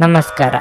ನಮಸ್ಕಾರ.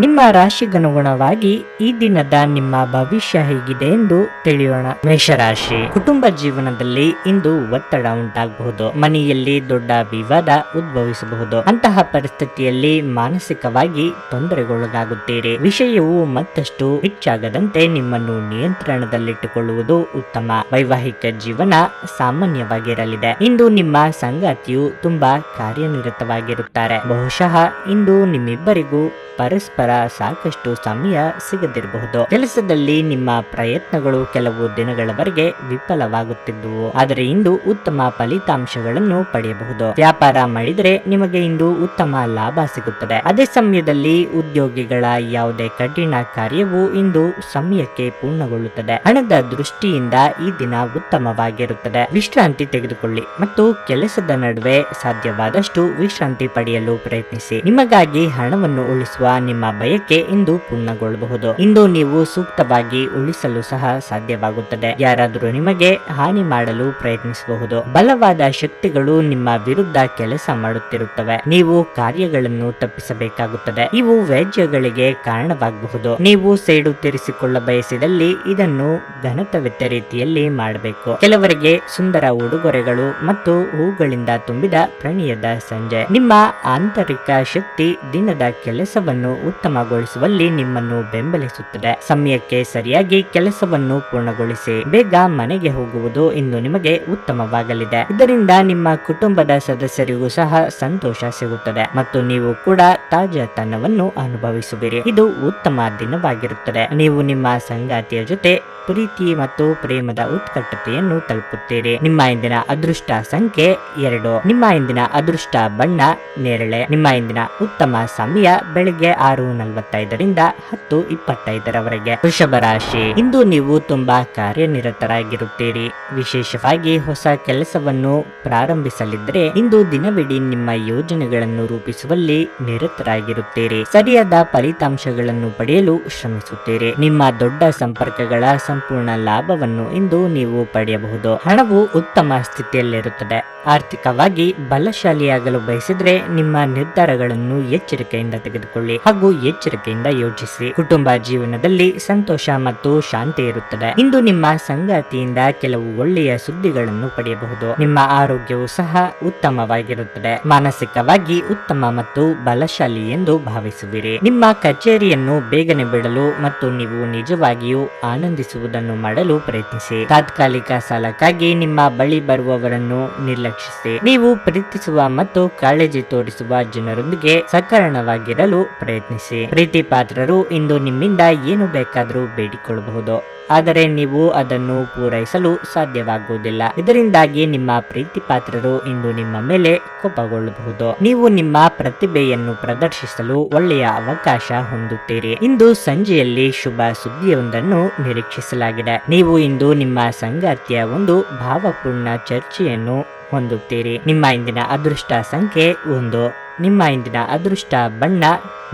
ನಿಮ್ಮ ರಾಶಿಗನುಗುಣವಾಗಿ ಈ ದಿನದ ನಿಮ್ಮ ಭವಿಷ್ಯ ಹೇಗಿದೆ ಎಂದು ತಿಳಿಯೋಣ. ಮೇಷರಾಶಿ. ಕುಟುಂಬ ಜೀವನದಲ್ಲಿ ಇಂದು ಒತ್ತಡ ಉಂಟಾಗಬಹುದು. ಮನೆಯಲ್ಲಿ ದೊಡ್ಡ ವಿವಾದ ಉದ್ಭವಿಸಬಹುದು. ಅಂತಹ ಪರಿಸ್ಥಿತಿಯಲ್ಲಿ ಮಾನಸಿಕವಾಗಿ ತೊಂದರೆಗೊಳಗಾಗುತ್ತೀರಿ. ವಿಷಯವು ಮತ್ತಷ್ಟು ಹೆಚ್ಚಾಗದಂತೆ ನಿಮ್ಮನ್ನು ನಿಯಂತ್ರಣದಲ್ಲಿಟ್ಟುಕೊಳ್ಳುವುದು ಉತ್ತಮ. ವೈವಾಹಿಕ ಜೀವನ ಸಾಮಾನ್ಯವಾಗಿರಲಿದೆ. ಇಂದು ನಿಮ್ಮ ಸಂಗಾತಿಯು ತುಂಬಾ ಕಾರ್ಯನಿರತವಾಗಿರುತ್ತಾರೆ. ಬಹುಶಃ ಇಂದು ನಿಮ್ಮಿಬ್ಬರಿಗೂ ಪರಸ್ಪರ ಸಾಕಷ್ಟು ಸಮಯ ಸಿಗದಿರಬಹುದು. ಕೆಲಸದಲ್ಲಿ ನಿಮ್ಮ ಪ್ರಯತ್ನಗಳು ಕೆಲವು ದಿನಗಳವರೆಗೆ ವಿಫಲವಾಗುತ್ತಿದ್ದುವು. ಆದರೆ ಇಂದು ಉತ್ತಮ ಫಲಿತಾಂಶಗಳನ್ನು ಪಡೆಯಬಹುದು. ವ್ಯಾಪಾರ ಮಾಡಿದರೆ ನಿಮಗೆ ಇಂದು ಉತ್ತಮ ಲಾಭ ಸಿಗುತ್ತದೆ. ಅದೇ ಸಮಯದಲ್ಲಿ ಉದ್ಯೋಗಿಗಳ ಯಾವುದೇ ಕಠಿಣ ಕಾರ್ಯವು ಇಂದು ಸಮಯಕ್ಕೆ ಪೂರ್ಣಗೊಳ್ಳುತ್ತದೆ. ಹಣದ ದೃಷ್ಟಿಯಿಂದ ಈ ದಿನ ಉತ್ತಮವಾಗಿರುತ್ತದೆ. ವಿಶ್ರಾಂತಿ ತೆಗೆದುಕೊಳ್ಳಿ ಮತ್ತು ಕೆಲಸದ ನಡುವೆ ಸಾಧ್ಯವಾದಷ್ಟು ವಿಶ್ರಾಂತಿ ಪಡೆಯಲು ಪ್ರಯತ್ನಿಸಿ. ನಿಮಗಾಗಿ ಹಣವನ್ನು ಉಳಿಸುವ ನಿಮ್ಮ ಬಯಕೆ ಇಂದು ಪೂರ್ಣಗೊಳ್ಳಬಹುದು. ಇಂದು ನೀವು ಸೂಕ್ತವಾಗಿ ಉಳಿಸಲು ಸಹ ಸಾಧ್ಯವಾಗುತ್ತದೆ. ಯಾರಾದರೂ ನಿಮಗೆ ಹಾನಿ ಮಾಡಲು ಪ್ರಯತ್ನಿಸಬಹುದು. ಬಲವಾದ ಶಕ್ತಿಗಳು ನಿಮ್ಮ ವಿರುದ್ಧ ಕೆಲಸ ಮಾಡುತ್ತಿರುತ್ತವೆ. ನೀವು ಕಾರ್ಯಗಳನ್ನು ತಪ್ಪಿಸಬೇಕಾಗುತ್ತದೆ. ಇವು ವ್ಯಾಜ್ಯಗಳಿಗೆ ಕಾರಣವಾಗಬಹುದು. ನೀವು ಸೇಡು ತೀರಿಸಿಕೊಳ್ಳ ಬಯಸಿದಲ್ಲಿ ಇದನ್ನು ಘನತವೆತ್ತ ರೀತಿಯಲ್ಲಿ ಮಾಡಬೇಕು. ಕೆಲವರಿಗೆ ಸುಂದರ ಉಡುಗೊರೆಗಳು ಮತ್ತು ಹೂಗಳಿಂದ ತುಂಬಿದ ಪ್ರಣಯದ ಸಂಜೆ. ನಿಮ್ಮ ಆಂತರಿಕ ಶಕ್ತಿ ದಿನದ ಕೆಲಸವನ್ನು ಉತ್ತಮಗೊಳಿಸುವಲ್ಲಿ ನಿಮ್ಮನ್ನು ಬೆಂಬಲಿಸುತ್ತದೆ. ಸಮಯಕ್ಕೆ ಸರಿಯಾಗಿ ಕೆಲಸವನ್ನು ಪೂರ್ಣಗೊಳಿಸಿ, ಬೇಗ ಮನೆಗೆ ಹೋಗುವುದು ಇಂದು ನಿಮಗೆ ಉತ್ತಮವಾಗಲಿದೆ. ಇದರಿಂದ ನಿಮ್ಮ ಕುಟುಂಬದ ಸದಸ್ಯರಿಗೂ ಸಹ ಸಂತೋಷ ಸಿಗುತ್ತದೆ ಮತ್ತು ನೀವು ಕೂಡ ತಾಜಾತನವನ್ನು ಅನುಭವಿಸುವಿರಿ. ಇದು ಉತ್ತಮ ದಿನವಾಗಿರುತ್ತದೆ. ನೀವು ನಿಮ್ಮ ಸಂಗಾತಿಯ ಜೊತೆ ಪ್ರೀತಿ ಮತ್ತು ಪ್ರೇಮದ ಉತ್ಕಟತೆಯನ್ನು ತಲುಪುತ್ತೀರಿ. ನಿಮ್ಮ ಇಂದಿನ ಅದೃಷ್ಟ ಸಂಖ್ಯೆ ಎರಡು. ನಿಮ್ಮ ಇಂದಿನ ಅದೃಷ್ಟ ಬಣ್ಣ ನೇರಳೆ. ನಿಮ್ಮ ಇಂದಿನ ಉತ್ತಮ ಸಮಯ ಬೆಳಿಗ್ಗೆ ಆರು ನಲವತ್ತೈದರಿಂದ ಹತ್ತು ಇಪ್ಪತ್ತೈದರವರೆಗೆ. ವೃಷಭ ರಾಶಿ. ಇಂದು ನೀವು ತುಂಬಾ ಕಾರ್ಯನಿರತರಾಗಿರುತ್ತೀರಿ. ವಿಶೇಷವಾಗಿ ಹೊಸ ಕೆಲಸವನ್ನು ಪ್ರಾರಂಭಿಸಲಿದ್ದರೆ ಇಂದು ದಿನವಿಡೀ ನಿಮ್ಮ ಯೋಜನೆಗಳನ್ನು ರೂಪಿಸುವಲ್ಲಿ ನಿರತರಾಗಿರುತ್ತೀರಿ. ಸರಿಯಾದ ಫಲಿತಾಂಶಗಳನ್ನು ಪಡೆಯಲು ಶ್ರಮಿಸುತ್ತೀರಿ. ನಿಮ್ಮ ದೊಡ್ಡ ಸಂಪರ್ಕಗಳ ಸಂಪೂರ್ಣ ಲಾಭವನ್ನು ಇಂದು ನೀವು ಪಡೆಯಬಹುದು. ಹಣವು ಉತ್ತಮ ಸ್ಥಿತಿಯಲ್ಲಿರುತ್ತದೆ. ಆರ್ಥಿಕವಾಗಿ ಬಲಶಾಲಿಯಾಗಲು ಬಯಸಿದ್ರೆ ನಿಮ್ಮ ನಿರ್ಧಾರಗಳನ್ನು ಎಚ್ಚರಿಕೆಯಿಂದ ತೆಗೆದುಕೊಳ್ಳಿ ಹಾಗೂ ಎಚ್ಚರಿಕೆಯಿಂದ ಯೋಚಿಸಿ. ಕುಟುಂಬ ಜೀವನದಲ್ಲಿ ಸಂತೋಷ ಮತ್ತು ಶಾಂತಿ ಇರುತ್ತದೆ. ಇಂದು ನಿಮ್ಮ ಸಂಗಾತಿಯಿಂದ ಕೆಲವು ಒಳ್ಳೆಯ ಸುದ್ದಿಗಳನ್ನು ಪಡೆಯಬಹುದು. ನಿಮ್ಮ ಆರೋಗ್ಯವು ಸಹ ಉತ್ತಮವಾಗಿರುತ್ತದೆ. ಮಾನಸಿಕವಾಗಿ ಉತ್ತಮ ಮತ್ತು ಬಲಶಾಲಿ ಎಂದು ಭಾವಿಸುವಿರಿ. ನಿಮ್ಮ ಕಚೇರಿಯನ್ನು ಬೇಗನೆ ಬಿಡಲು ಮತ್ತು ನೀವು ನಿಜವಾಗಿಯೂ ಆನಂದಿಸುವುದನ್ನು ಮಾಡಲು ಪ್ರಯತ್ನಿಸಿ. ತಾತ್ಕಾಲಿಕ ಸಾಲಕ್ಕಾಗಿ ನಿಮ್ಮ ಬಳಿ ಬರುವವರನ್ನು ನಿರ್ಲಕ್ಷಿಸಿ. ನೀವು ಪ್ರೀತಿಸುವ ಮತ್ತು ಕಾಳಜಿ ತೋರಿಸುವ ಜನರೊಂದಿಗೆ ಸಕಾರಣವಾಗಿರಲು ಪ್ರಯತ್ನಿಸಿ. ಪ್ರೀತಿ ಪಾತ್ರರು ಇಂದು ನಿಮ್ಮಿಂದ ಏನು ಬೇಕಾದರೂ ಬೇಡಿಕೊಳ್ಳಬಹುದು. ಆದರೆ ನೀವು ಅದನ್ನು ಪೂರೈಸಲು ಸಾಧ್ಯವಾಗುವುದಿಲ್ಲ. ಇದರಿಂದಾಗಿ ನಿಮ್ಮ ಪ್ರೀತಿ ಪಾತ್ರರು ಇಂದು ನಿಮ್ಮ ಮೇಲೆ ಕೋಪಗೊಳ್ಳಬಹುದು. ನೀವು ನಿಮ್ಮ ಪ್ರತಿಭೆಯನ್ನು ಪ್ರದರ್ಶಿಸಲು ಒಳ್ಳೆಯ ಅವಕಾಶ ಹೊಂದುತ್ತೀರಿ. ಇಂದು ಸಂಜೆಯಲ್ಲಿ ಶುಭ ಸುದ್ದಿಯೊಂದನ್ನು ನಿರೀಕ್ಷಿಸಲಾಗಿದೆ ನೀವು ಇಂದು ನಿಮ್ಮ ಸಂಗಾತಿಯ ಒಂದು ಭಾವಪೂರ್ಣ ಚರ್ಚೆಯನ್ನು ಹೊಂದುತ್ತೀರಿ. ನಿಮ್ಮ ಇಂದಿನ ಅದೃಷ್ಟ ಸಂಖ್ಯೆ ಒಂದು. ನಿಮ್ಮ ಇಂದಿನ ಅದೃಷ್ಟ ಬಣ್ಣ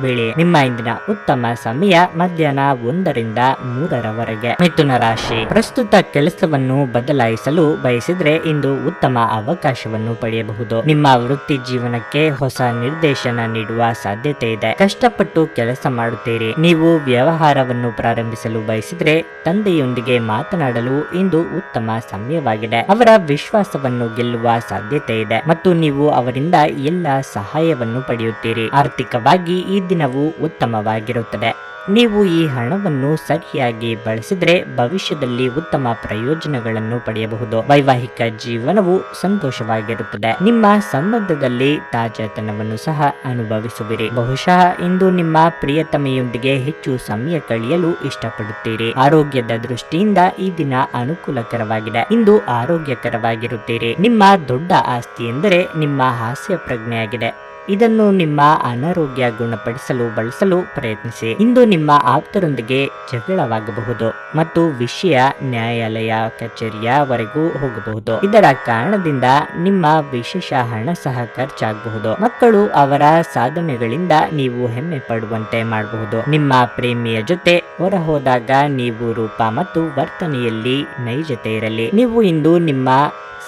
ಬಿಳಿ. ನಿಮ್ಮ ಇಂದಿನ ಉತ್ತಮ ಸಮಯ ಮಧ್ಯಾಹ್ನ ಒಂದರಿಂದ ಮೂರರವರೆಗೆ. ಮಿಥುನ ರಾಶಿ. ಪ್ರಸ್ತುತ ಕೆಲಸವನ್ನು ಬದಲಾಯಿಸಲು ಬಯಸಿದ್ರೆ ಇಂದು ಉತ್ತಮ ಅವಕಾಶವನ್ನು ಪಡೆಯಬಹುದು. ನಿಮ್ಮ ವೃತ್ತಿ ಜೀವನಕ್ಕೆ ಹೊಸ ನಿರ್ದೇಶನ ನೀಡುವ ಸಾಧ್ಯತೆ ಇದೆ. ಕಷ್ಟಪಟ್ಟು ಕೆಲಸ ಮಾಡುತ್ತೀರಿ. ನೀವು ವ್ಯವಹಾರವನ್ನು ಪ್ರಾರಂಭಿಸಲು ಬಯಸಿದ್ರೆ ತಂದೆಯೊಂದಿಗೆ ಮಾತನಾಡಲು ಇಂದು ಉತ್ತಮ ಸಮಯವಾಗಿದೆ. ಅವರ ವಿಶ್ವಾಸವನ್ನು ಗೆಲ್ಲುವ ಸಾಧ್ಯತೆ ಇದೆ ಮತ್ತು ನೀವು ಅವರಿಂದ ಎಲ್ಲ ಸಹಾಯವನ್ನು ಪಡೆಯುತ್ತೀರಿ. ಆರ್ಥಿಕವಾಗಿ ಈ ದಿನವು ಉತ್ತಮವಾಗಿರುತ್ತದೆ. ನೀವು ಈ ಹಣವನ್ನು ಸರಿಯಾಗಿ ಬಳಸಿದ್ರೆ ಭವಿಷ್ಯದಲ್ಲಿ ಉತ್ತಮ ಪ್ರಯೋಜನಗಳನ್ನು ಪಡೆಯಬಹುದು. ವೈವಾಹಿಕ ಜೀವನವು ಸಂತೋಷವಾಗಿರುತ್ತದೆ. ನಿಮ್ಮ ಸಂಬಂಧದಲ್ಲಿ ತಾಜಾತನವನ್ನು ಸಹ ಅನುಭವಿಸುವಿರಿ. ಬಹುಶಃ ಇಂದು ನಿಮ್ಮ ಪ್ರಿಯತಮೆಯೊಂದಿಗೆ ಹೆಚ್ಚು ಸಮಯ ಕಳೆಯಲು ಇಷ್ಟಪಡುತ್ತೀರಿ. ಆರೋಗ್ಯದ ದೃಷ್ಟಿಯಿಂದ ಈ ದಿನ ಅನುಕೂಲಕರವಾಗಿದೆ. ಇಂದು ಆರೋಗ್ಯಕರವಾಗಿರುತ್ತೀರಿ. ನಿಮ್ಮ ದೊಡ್ಡ ಆಸ್ತಿ ಎಂದರೆ ನಿಮ್ಮ ಹಾಸ್ಯ ಪ್ರಜ್ಞೆಯಾಗಿದೆ. ಇದನ್ನು ನಿಮ್ಮ ಅನಾರೋಗ್ಯ ಗುಣಪಡಿಸಲು ಬಳಸಲು ಪ್ರಯತ್ನಿಸಿ. ಇಂದು ನಿಮ್ಮ ಆಪ್ತರೊಂದಿಗೆ ಜಗಳವಾಗಬಹುದು ಮತ್ತು ವಿಷಯ ನ್ಯಾಯಾಲಯ ಕಚೇರಿಯವರೆಗೂ ಹೋಗಬಹುದು. ಇದರ ಕಾರಣದಿಂದ ನಿಮ್ಮ ವಿಶೇಷ ಹಣ ಸಹ ಖರ್ಚಾಗಬಹುದು. ಮಕ್ಕಳು ಅವರ ಸಾಧನೆಗಳಿಂದ ನೀವು ಹೆಮ್ಮೆ ಪಡುವಂತೆ ಮಾಡಬಹುದು. ನಿಮ್ಮ ಪ್ರೇಮಿಯ ಜೊತೆ ಹೊರ ಹೋದಾಗ ನೀವು ರೂಪ ಮತ್ತು ವರ್ತನೆಯಲ್ಲಿ ನೈಜತೆ ಇರಲಿ. ನೀವು ಇಂದು ನಿಮ್ಮ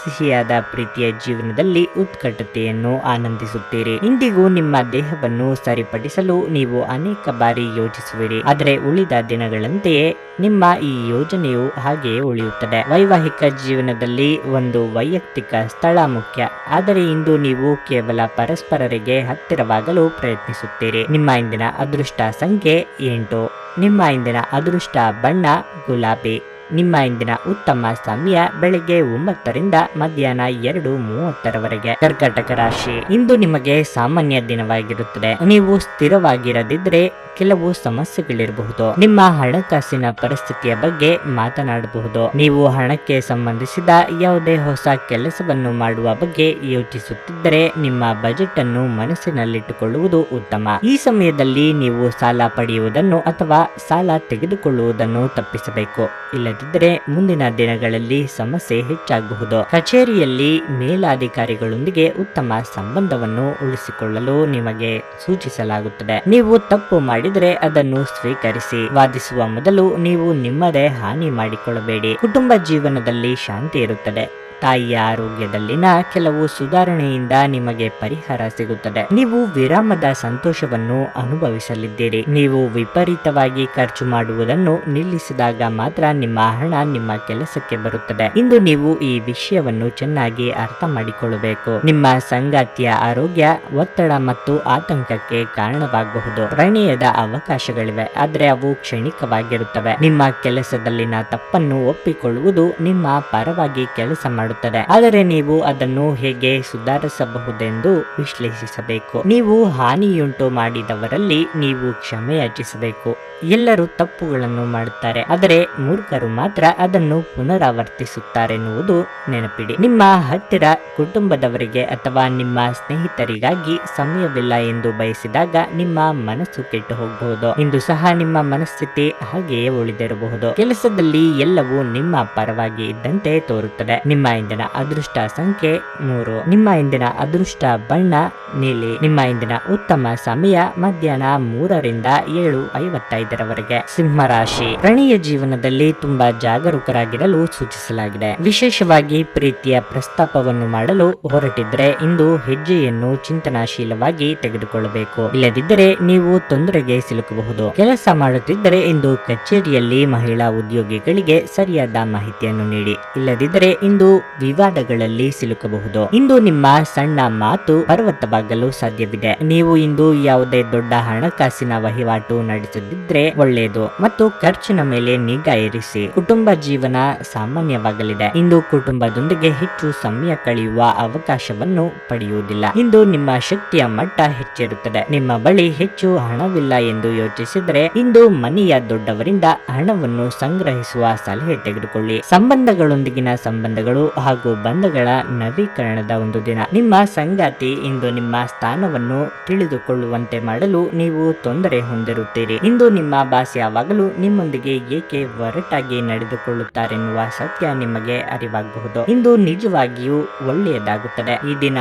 ಸಿಹಿಯಾದ ಪ್ರೀತಿಯ ಜೀವನದಲ್ಲಿ ಉತ್ಕಟತೆಯನ್ನು ಆನಂದಿಸುತ್ತೀರಿ. ಇಂದಿಗೂ ನಿಮ್ಮ ದೇಹವನ್ನು ಸರಿಪಡಿಸಲು ನೀವು ಅನೇಕ ಬಾರಿ ಯೋಚಿಸುವಿರಿ. ಆದರೆ ಉಳಿದ ದಿನಗಳಂತೆಯೇ ನಿಮ್ಮ ಈ ಯೋಜನೆಯು ಹಾಗೆಯೇ ಉಳಿಯುತ್ತದೆ. ವೈವಾಹಿಕ ಜೀವನದಲ್ಲಿ ಒಂದು ವೈಯಕ್ತಿಕ ಸ್ಥಳ ಮುಖ್ಯ. ಆದರೆ ಇಂದು ನೀವು ಕೇವಲ ಪರಸ್ಪರರಿಗೆ ಹತ್ತಿರವಾಗಲು ಪ್ರಯತ್ನಿಸುತ್ತೀರಿ. ನಿಮ್ಮ ಇಂದಿನ ಅದೃಷ್ಟ ಸಂಖ್ಯೆ ಎಂಟು. ನಿಮ್ಮ ಇಂದಿನ ಅದೃಷ್ಟ ಬಣ್ಣ ಗುಲಾಬಿ. ನಿಮ್ಮ ಇಂದಿನ ಉತ್ತಮ ಸಮಯ ಬೆಳಿಗ್ಗೆ ಒಂಬತ್ತರಿಂದ ಮಧ್ಯಾಹ್ನ ಎರಡು ಮೂವತ್ತರವರೆಗೆ. ಕರ್ಕಾಟಕ ರಾಶಿ. ಇಂದು ನಿಮಗೆ ಸಾಮಾನ್ಯ ದಿನವಾಗಿರುತ್ತದೆ. ನೀವು ಸ್ಥಿರವಾಗಿರದಿದ್ರೆ ಕೆಲವು ಸಮಸ್ಯೆಗಳಿರಬಹುದು. ನಿಮ್ಮ ಹಣಕಾಸಿನ ಪರಿಸ್ಥಿತಿಯ ಬಗ್ಗೆ ಮಾತನಾಡಬಹುದು. ನೀವು ಹಣಕ್ಕೆ ಸಂಬಂಧಿಸಿದ ಯಾವುದೇ ಹೊಸ ಕೆಲಸವನ್ನು ಮಾಡುವ ಬಗ್ಗೆ ಯೋಚಿಸುತ್ತಿದ್ದರೆ ನಿಮ್ಮ ಬಜೆಟ್ ಅನ್ನು ಮನಸ್ಸಿನಲ್ಲಿಟ್ಟುಕೊಳ್ಳುವುದು ಉತ್ತಮ. ಈ ಸಮಯದಲ್ಲಿ ನೀವು ಸಾಲ ಪಡೆಯುವುದನ್ನು ಅಥವಾ ಸಾಲ ತೆಗೆದುಕೊಳ್ಳುವುದನ್ನು ತಪ್ಪಿಸಬೇಕು. ಇಲ್ಲದಿದ್ದರೆ ಮುಂದಿನ ದಿನಗಳಲ್ಲಿ ಸಮಸ್ಯೆ ಹೆಚ್ಚಾಗಬಹುದು ಕಚೇರಿಯಲ್ಲಿ ಮೇಲಾಧಿಕಾರಿಗಳೊಂದಿಗೆ ಉತ್ತಮ ಸಂಬಂಧವನ್ನು ಉಳಿಸಿಕೊಳ್ಳಲು ನಿಮಗೆ ಸೂಚಿಸಲಾಗುತ್ತದೆ. ನೀವು ತಪ್ಪು ಮಾಡಿದರೆ ಅದನ್ನು ಸ್ವೀಕರಿಸಿ. ವಾದಿಸುವ ಮೊದಲು ನೀವು ನಿಮ್ಮದೇ ಹಾನಿ ಮಾಡಿಕೊಳ್ಳಬೇಡಿ. ಕುಟುಂಬ ಜೀವನದಲ್ಲಿ ಶಾಂತಿ ಇರುತ್ತದೆ. ತಾಯಿಯ ಆರೋಗ್ಯದಲ್ಲಿನ ಕೆಲವು ಸುಧಾರಣೆಯಿಂದ ನಿಮಗೆ ಪರಿಹಾರ ಸಿಗುತ್ತದೆ. ನೀವು ವಿರಾಮದ ಸಂತೋಷವನ್ನು ಅನುಭವಿಸಲಿದ್ದೀರಿ. ನೀವು ವಿಪರೀತವಾಗಿ ಖರ್ಚು ಮಾಡುವುದನ್ನು ನಿಲ್ಲಿಸಿದಾಗ ಮಾತ್ರ ನಿಮ್ಮ ಹಣ ನಿಮ್ಮ ಕೆಲಸಕ್ಕೆ ಬರುತ್ತದೆ. ಇಂದು ನೀವು ಈ ವಿಷಯವನ್ನು ಚೆನ್ನಾಗಿ ಅರ್ಥ ಮಾಡಿಕೊಳ್ಳಬೇಕು. ನಿಮ್ಮ ಸಂಗಾತಿಯ ಆರೋಗ್ಯ ಒತ್ತಡ ಮತ್ತು ಆತಂಕಕ್ಕೆ ಕಾರಣವಾಗಬಹುದು. ಪ್ರಣಯದ ಅವಕಾಶಗಳಿವೆ, ಆದರೆ ಅವು ಕ್ಷಣಿಕವಾಗಿರುತ್ತವೆ. ನಿಮ್ಮ ಕೆಲಸದಲ್ಲಿನ ತಪ್ಪನ್ನು ಒಪ್ಪಿಕೊಳ್ಳುವುದು ನಿಮ್ಮ ಪರವಾಗಿ ಕೆಲಸ ಮಾಡುತ್ತದೆ ಆದರೆ ನೀವು ಅದನ್ನು ಹೇಗೆ ಸುಧಾರಿಸಬಹುದೆಂದು ವಿಶ್ಲೇಷಿಸಬೇಕು. ನೀವು ಹಾನಿಯುಂಟು ಮಾಡಿದವರಲ್ಲಿ ನೀವು ಕ್ಷಮೆ ಯಾಚಿಸಬೇಕು. ಎಲ್ಲರೂ ತಪ್ಪುಗಳನ್ನು ಮಾಡುತ್ತಾರೆ. ಆದರೆ ಮೂರ್ಖರು ಮಾತ್ರ ಅದನ್ನು ಪುನರಾವರ್ತಿಸುತ್ತಾರೆನ್ನುವುದು ನೆನಪಿಡಿ. ನಿಮ್ಮ ಹತ್ತಿರ ಕುಟುಂಬದವರಿಗೆ ಅಥವಾ ನಿಮ್ಮ ಸ್ನೇಹಿತರಿಗಾಗಿ ಸಮಯವಿಲ್ಲ ಎಂದು ಬಯಸಿದಾಗ ನಿಮ್ಮ ಮನಸ್ಸು ಕೆಟ್ಟು ಹೋಗಬಹುದು. ಇಂದು ಸಹ ನಿಮ್ಮ ಮನಸ್ಥಿತಿ ಹಾಗೆಯೇ ಉಳಿದಿರಬಹುದು. ಕೆಲಸದಲ್ಲಿ ಎಲ್ಲವೂ ನಿಮ್ಮ ಪರವಾಗಿ ಇದ್ದಂತೆ ತೋರುತ್ತದೆ. ನಿಮ್ಮ ಇಂದಿನ ಅದೃಷ್ಟ ಸಂಖ್ಯೆ ಮೂರು. ನಿಮ್ಮ ಇಂದಿನ ಅದೃಷ್ಟ ಬಣ್ಣ ನೀಲಿ. ನಿಮ್ಮ ಇಂದಿನ ಉತ್ತಮ ಸಮಯ ಮಧ್ಯಾಹ್ನ ಮೂರರಿಂದ ಏಳು ಐವತ್ತೈದರವರೆಗೆ. ಸಿಂಹರಾಶಿ ಪ್ರಣಿಯ ಜೀವನದಲ್ಲಿ ತುಂಬಾ ಜಾಗರೂಕರಾಗಿರಲು ಸೂಚಿಸಲಾಗಿದೆ. ವಿಶೇಷವಾಗಿ ಪ್ರೀತಿಯ ಪ್ರಸ್ತಾಪವನ್ನು ಮಾಡಲು ಹೊರಟಿದ್ರೆ ಇಂದು ಹೆಜ್ಜೆಯನ್ನು ಚಿಂತನಾಶೀಲವಾಗಿ ತೆಗೆದುಕೊಳ್ಳಬೇಕು. ಇಲ್ಲದಿದ್ದರೆ ನೀವು ತೊಂದರೆಗೆ ಸಿಲುಕಬಹುದು. ಕೆಲಸ ಮಾಡುತ್ತಿದ್ದರೆ ಇಂದು ಕಚೇರಿಯಲ್ಲಿ ಮಹಿಳಾ ಉದ್ಯೋಗಿಗಳಿಗೆ ಸರಿಯಾದ ಮಾಹಿತಿಯನ್ನು ನೀಡಿ. ಇಲ್ಲದಿದ್ದರೆ ಇಂದು ವಿವಾದಗಳಲ್ಲಿ ಸಿಲುಕಬಹುದು. ಇಂದು ನಿಮ್ಮ ಸಣ್ಣ ಮಾತು ಪರ್ವತವಾಗಲು ಸಾಧ್ಯವಿದೆ. ನೀವು ಇಂದು ಯಾವುದೇ ದೊಡ್ಡ ಹಣಕಾಸಿನ ವಹಿವಾಟು ನಡೆಸದಿದ್ರೆ ಒಳ್ಳೆಯದು. ಮತ್ತು ಖರ್ಚಿನ ಮೇಲೆ ನಿಗಾ ಇರಿಸಿ. ಕುಟುಂಬ ಜೀವನ ಸಾಮಾನ್ಯವಾಗಲಿದೆ. ಇಂದು ಕುಟುಂಬದೊಂದಿಗೆ ಹೆಚ್ಚು ಸಮಯ ಕಳೆಯುವ ಅವಕಾಶವನ್ನು ಪಡೆಯುವುದಿಲ್ಲ. ಇಂದು ನಿಮ್ಮ ಶಕ್ತಿಯ ಮಟ್ಟ ಹೆಚ್ಚಿರುತ್ತದೆ. ನಿಮ್ಮ ಬಳಿ ಹೆಚ್ಚು ಹಣವಿಲ್ಲ ಎಂದು ಯೋಚಿಸಿದರೆ ಇಂದು ಮನೆಯ ದೊಡ್ಡವರಿಂದ ಹಣವನ್ನು ಸಂಗ್ರಹಿಸುವ ಸಲಹೆ ತೆಗೆದುಕೊಳ್ಳಿ. ಸಂಬಂಧಗಳೊಂದಿಗಿನ ಸಂಬಂಧಗಳು ಹಾಗೂ ಬಂಧಗಳ ನವೀಕರಣದ ಒಂದು ದಿನ. ನಿಮ್ಮ ಸಂಗಾತಿ ಇಂದು ನಿಮ್ಮ ಸ್ಥಾನವನ್ನು ತಿಳಿದುಕೊಳ್ಳುವಂತೆ ಮಾಡಲು ನೀವು ತೊಂದರೆ ಹೊಂದಿರುತ್ತೀರಿ. ಇಂದು ನಿಮ್ಮ ಭಾಷೆ ಯಾವಾಗಲೂ ನಿಮ್ಮೊಂದಿಗೆ ಏಕೆ ಒರಟಾಗಿ ನಡೆದುಕೊಳ್ಳುತ್ತಾರೆನ್ನುವ ಸತ್ಯ ನಿಮಗೆ ಅರಿವಾಗಬಹುದು. ಇಂದು ನಿಜವಾಗಿಯೂ ಒಳ್ಳೆಯದಾಗುತ್ತದೆ. ಈ ದಿನ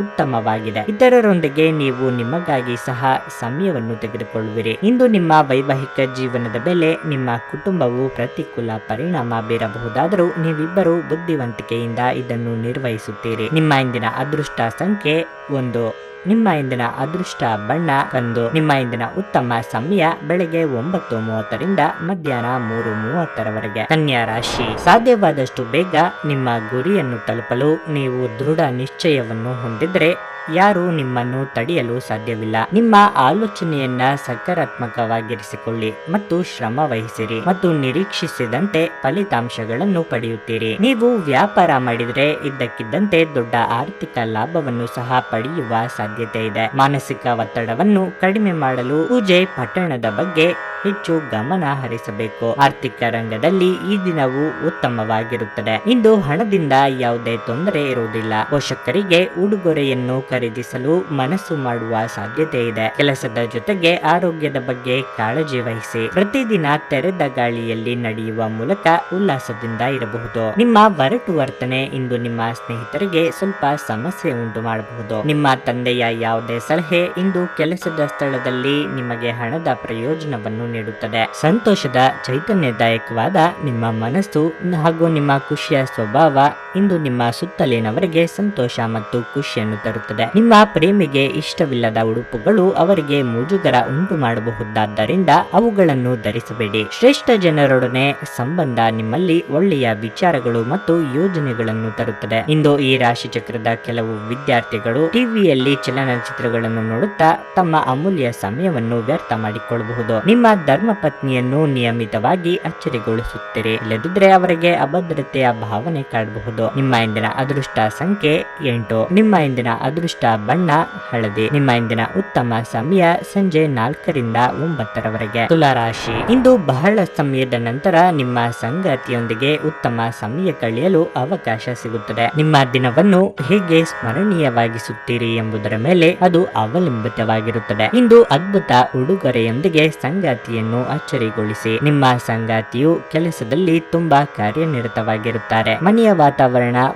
ಉತ್ತಮವಾಗಿದೆ. ಇತರರೊಂದಿಗೆ ನೀವು ನಿಮಗಾಗಿ ಸಹ ಸಮಯವನ್ನು ತೆಗೆದುಕೊಳ್ಳುವಿರಿ. ಇಂದು ನಿಮ್ಮ ವೈವಾಹಿಕ ಜೀವನದ ಬೆಲೆ, ನಿಮ್ಮ ಕುಟುಂಬವು ಪ್ರತಿಕೂಲ ಪರಿಣಾಮ ಬೀರಬಹುದಾದರೂ ನೀವಿಬ್ಬರು ಬುದ್ಧಿವಂತಿಕೆಯಿಂದ ಇದನ್ನು ನಿರ್ವಹಿಸುತ್ತೀರಿ. ನಿಮ್ಮ ಇಂದಿನ ಅದೃಷ್ಟ ಸಂಖ್ಯೆ ಒಂದು. ನಿಮ್ಮ ಇಂದಿನ ಅದೃಷ್ಟ ಬಣ್ಣ ಕಂದು ನಿಮ್ಮ ಇಂದಿನ ಉತ್ತಮ ಸಮಯ ಬೆಳಗ್ಗೆ ಒಂಬತ್ತು ಮೂವತ್ತರಿಂದ ಮಧ್ಯಾಹ್ನ ಮೂರು ಮೂವತ್ತರವರೆಗೆ ಕನ್ಯಾ ರಾಶಿ, ಸಾಧ್ಯವಾದಷ್ಟು ಬೇಗ ನಿಮ್ಮ ಗುರಿಯನ್ನು ತಲುಪಲು ನೀವು ದೃಢ ನಿಶ್ಚಯವನ್ನು ಹೊಂದಿದ್ರೆ ಯಾರು ನಿಮ್ಮನ್ನು ತಡೆಯಲು ಸಾಧ್ಯವಿಲ್ಲ. ನಿಮ್ಮ ಆಲೋಚನೆಯನ್ನ ಸಕಾರಾತ್ಮಕವಾಗಿರಿಸಿಕೊಳ್ಳಿ ಮತ್ತು ಶ್ರಮ ವಹಿಸಿರಿ ಮತ್ತು ನಿರೀಕ್ಷಿಸಿದಂತೆ ಫಲಿತಾಂಶಗಳನ್ನು ಪಡೆಯುತ್ತೀರಿ. ನೀವು ವ್ಯಾಪಾರ ಮಾಡಿದ್ರೆ ಇದ್ದಕ್ಕಿದ್ದಂತೆ ದೊಡ್ಡ ಆರ್ಥಿಕ ಲಾಭವನ್ನು ಸಹ ಪಡೆಯುವ ಸಾಧ್ಯತೆ ಇದೆ. ಮಾನಸಿಕ ಒತ್ತಡವನ್ನು ಕಡಿಮೆ ಮಾಡಲು ಪೂಜೆ ಪಟ್ಟಣದ ಬಗ್ಗೆ ಹೆಚ್ಚು ಗಮನ ಹರಿಸಬೇಕು. ಆರ್ಥಿಕ ರಂಗದಲ್ಲಿ ಈ ದಿನವು ಉತ್ತಮವಾಗಿರುತ್ತದೆ. ಇಂದು ಹಣದಿಂದ ಯಾವುದೇ ತೊಂದರೆ ಇರುವುದಿಲ್ಲ. ಪೋಷಕರಿಗೆ ಉಡುಗೊರೆಯನ್ನು ಖರೀದಿಸಲು ಮನಸ್ಸು ಮಾಡುವ ಸಾಧ್ಯತೆ ಇದೆ. ಕೆಲಸದ ಜೊತೆಗೆ ಆರೋಗ್ಯದ ಬಗ್ಗೆ ಕಾಳಜಿ ವಹಿಸಿ. ಪ್ರತಿದಿನ ತೆರೆದ ಗಾಳಿಯಲ್ಲಿ ನಡೆಯುವ ಮೂಲಕ ಉಲ್ಲಾಸದಿಂದ ಇರಬಹುದು. ನಿಮ್ಮ ಬರಟು ವರ್ತನೆ ಇಂದು ನಿಮ್ಮ ಸ್ನೇಹಿತರಿಗೆ ಸ್ವಲ್ಪ ಸಮಸ್ಯೆ ಉಂಟು ಮಾಡಬಹುದು. ನಿಮ್ಮ ತಂದೆಯ ಯಾವುದೇ ಸಲಹೆ ಇಂದು ಕೆಲಸದ ಸ್ಥಳದಲ್ಲಿ ನಿಮಗೆ ಹಣದ ಪ್ರಯೋಜನವನ್ನು ನೀಡುತ್ತದೆ. ಸಂತೋಷದ, ಚೈತನ್ಯದಾಯಕವಾದ ನಿಮ್ಮ ಮನಸ್ಸು ಹಾಗೂ ನಿಮ್ಮ ಖುಷಿಯ ಸ್ವಭಾವ ಇಂದು ನಿಮ್ಮ ಸುತ್ತಲಿನವರಿಗೆ ಸಂತೋಷ ಮತ್ತು ಖುಷಿಯನ್ನು ತರುತ್ತದೆ. ನಿಮ್ಮ ಪ್ರೇಮಿಗೆ ಇಷ್ಟವಿಲ್ಲದ ಉಡುಪುಗಳು ಅವರಿಗೆ ಮುಜುಗರ ಉಂಟು ಮಾಡಬಹುದಾದ್ದರಿಂದ ಅವುಗಳನ್ನು ಧರಿಸಬೇಡಿ. ಶ್ರೇಷ್ಠ ಜನರೊಡನೆ ಸಂಬಂಧ ನಿಮ್ಮಲ್ಲಿ ಒಳ್ಳೆಯ ವಿಚಾರಗಳು ಮತ್ತು ಯೋಜನೆಗಳನ್ನು ತರುತ್ತದೆ. ಇಂದು ಈ ರಾಶಿ ಚಕ್ರದ ಕೆಲವು ವಿದ್ಯಾರ್ಥಿಗಳು ಟಿವಿಯಲ್ಲಿ ಚಲನಚಿತ್ರಗಳನ್ನು ನೋಡುತ್ತಾ ತಮ್ಮ ಅಮೂಲ್ಯ ಸಮಯವನ್ನು ವ್ಯರ್ಥ ಮಾಡಿಕೊಳ್ಳಬಹುದು. ನಿಮ್ಮ ಧರ್ಮ ಪತ್ನಿಯನ್ನು ನಿಯಮಿತವಾಗಿ ಅಚ್ಚರಿಗೊಳಿಸುತ್ತೀರಿ. ಇಲ್ಲದಿದ್ದರೆ ಅವರಿಗೆ ಅಭದ್ರತೆಯ ಭಾವನೆ ಕಾಡಬಹುದು. ನಿಮ್ಮ ಇಂದಿನ ಅದೃಷ್ಟ ಸಂಖ್ಯೆ ಎಂಟು. ನಿಮ್ಮ ಇಂದಿನ ಅದೃಷ್ಟ ಬಣ್ಣ ಹಳದಿ. ನಿಮ್ಮ ಇಂದಿನ ಉತ್ತಮ ಸಮಯ ಸಂಜೆ ನಾಲ್ಕರಿಂದ ಒಂಬತ್ತರವರೆಗೆ. ತುಲಾರಾಶಿ. ಇಂದು ಬಹಳ ಸಮಯದ ನಂತರ ನಿಮ್ಮ ಸಂಗಾತಿಯೊಂದಿಗೆ ಉತ್ತಮ ಸಮಯ ಕಳೆಯಲು ಅವಕಾಶ ಸಿಗುತ್ತದೆ. ನಿಮ್ಮ ದಿನವನ್ನು ಹೇಗೆ ಸ್ಮರಣೀಯವಾಗಿಸುತ್ತೀರಿ ಎಂಬುದರ ಮೇಲೆ ಅದು ಅವಲಂಬಿತವಾಗಿರುತ್ತದೆ. ಇಂದು ಅದ್ಭುತ ಉಡುಗೊರೆಯೊಂದಿಗೆ ಸಂಗಾತಿಯನ್ನು ಅಚ್ಚರಿಗೊಳಿಸಿ. ನಿಮ್ಮ ಸಂಗಾತಿಯು ಕೆಲಸದಲ್ಲಿ ತುಂಬಾ ಕಾರ್ಯನಿರತವಾಗಿರುತ್ತಾರೆ. ಮನೆಯ ವಾತಾವರಣ